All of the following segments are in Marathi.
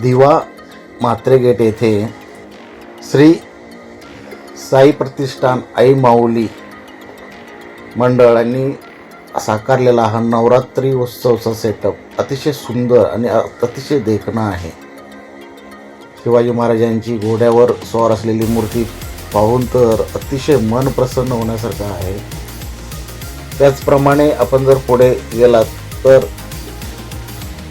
दिवा म्हात्रे गेट येथे श्री साई प्रतिष्ठान आई माऊली मंडळांनी साकारलेला हा नवरात्री उत्सवचा सेटअप अतिशय सुंदर आणि अतिशय देखणा आहे. शिवाजी महाराजांची घोड्यावर स्वार असलेली मूर्ती पाहून तर अतिशय मन प्रसन्न होण्यासारखं आहे. त्याचप्रमाणे आपण जर पुढे गेलात तर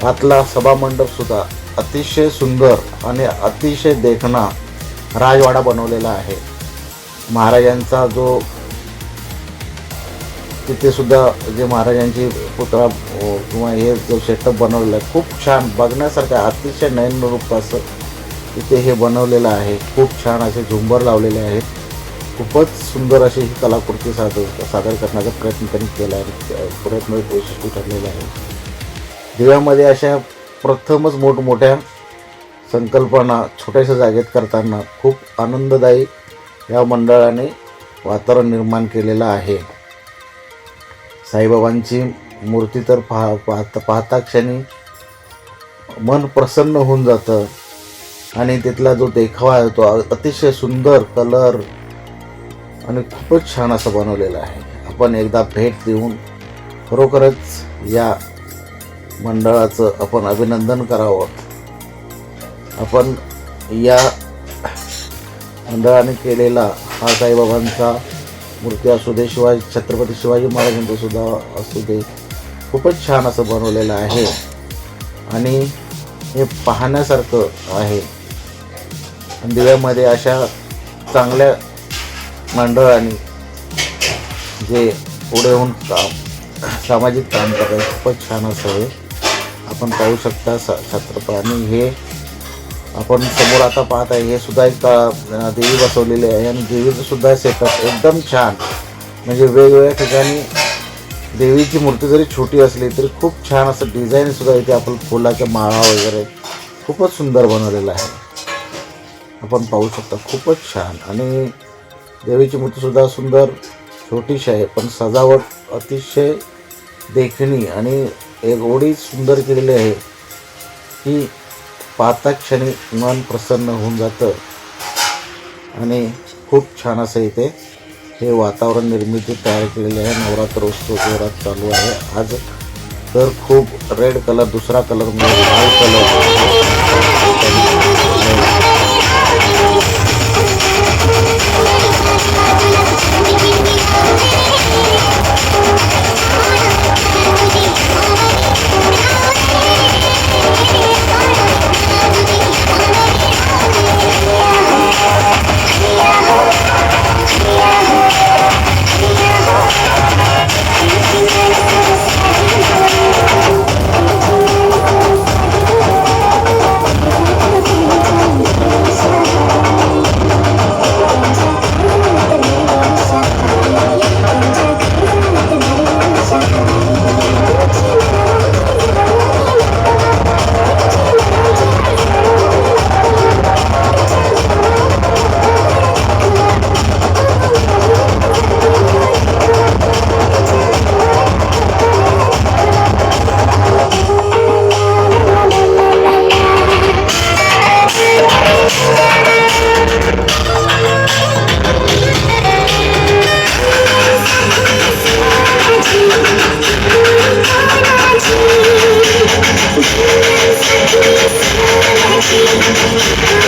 आतला सभामंडप सुद्धा अतिशय सुंदर आणि अतिशय देखणा राजवाडा बनवलेला आहे. महाराजांचा जो तिथेसुद्धा जे महाराजांची पुतळा किंवा हे जो सेटअप बनवलेला आहे खूप छान. बघण्यासारखं अतिशय नयनरूप असं तिथे हे बनवलेलं आहे. खूप छान असे झुंबर लावलेले आहेत. खूपच सुंदर अशी ही कलाकृती सादर सादर करण्याचा प्रयत्न त्यांनी केला आहे. प्रयत्न यशस्वी ठरलेला आहे. दिव्यामध्ये अशा प्रथमच मोठमोठ्या संकल्पना छोट्याशा जागेत करताना खूप आनंददायी या मंडळाने वातावरण निर्माण केलेलं आहे. साईबाबांची मूर्ती तर पाह पाहता पाहता क्षणी मन प्रसन्न होऊन जातं आणि तिथला जो देखावा आहे तो अतिशय सुंदर कलर आणि खूपच छान असं बनवलेलं आहे. आपण एकदा भेट देऊन खरोखरच या मंडळाचं आपण अभिनंदन करावं. आपण या मंडळाने केलेला हा साईबाबांचा मूर्ती असू दे शिवाजी छत्रपती शिवाजी महाराजांचं सुद्धा असू दे खूपच छान असं बनवलेलं आहे. आणि हे पाहण्यासारखं आहे. दिव्यामध्ये अशा चांगल्या मंडळाने जे पुढे होऊन काम सामाजिक काम करत खूपच छान असं आहे. आपण पाहू शकता स छत्रपती हे आपण समोर आता पाहत आहे हे सुद्धा एक देवी बसवलेली आहे आणि देवीचं सुद्धा सेटअप एकदम छान. म्हणजे वेगवेगळ्या ठिकाणी देवीची मूर्ती जरी छोटी असली तरी खूप छान असं डिझाईन सुद्धा इथे आपण फुलाच्या माळा वगैरे खूपच सुंदर बनवलेलं आहे. आपण पाहू शकता खूपच छान. आणि देवीची मूर्तीसुद्धा सुंदर छोटीशी आहे पण सजावट अतिशय देखणी आणि एवढी सुंदर केलेली आहे की पाहता क्षणी मन प्रसन्न होऊन जातं. आणि खूप छान असं इथे हे वातावरण निर्मिती तयार केलेले आहे. नवरात्र उत्सव जोरात चालू आहे. आज तर खूप रेड कलर दुसरा कलर म्हणजे लाल कलर 是。